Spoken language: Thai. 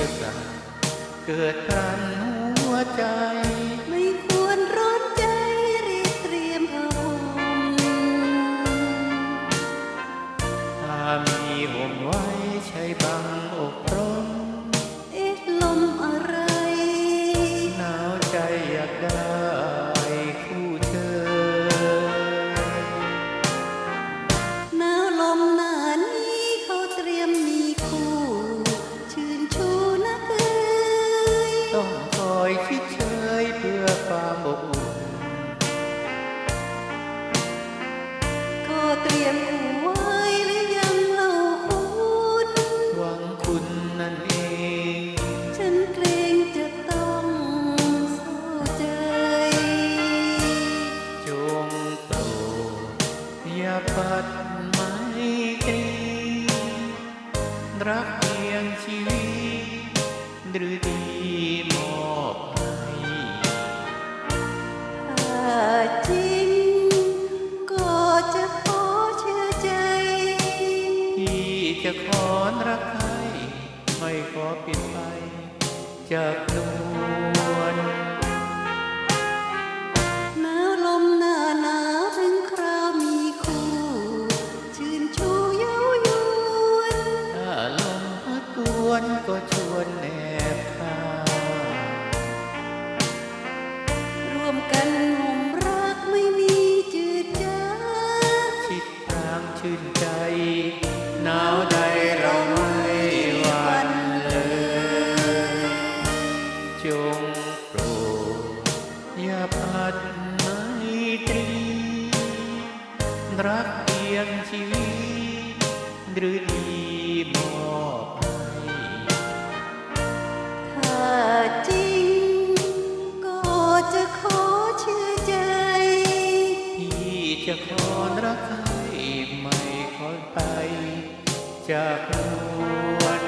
รักเกิดรันหัวใจ คอยคิดเชยเพื่อความอบอุ่นก็เตรียมคู่ไว้หรือยังเล่าคุณหวังคุณนั่นเอง ฉันเกรงจะต้องเศร้าใจ จงโปรดอย่าปัดไม่ตรีรักเพียงชีวิตหรือดี จากนวลหนาวลมหน้าหนาวถึงคราวมีคู่ชื่นชูเย้ายวนถ้าลมพัดกวนก็ช บอัดในตรี รักเพียงชีวิตหรือดีมอบให้ถ้าจริงก็จะขอเชื่อใจ พี่จะขอรักใครไม่ขอไป จากนวล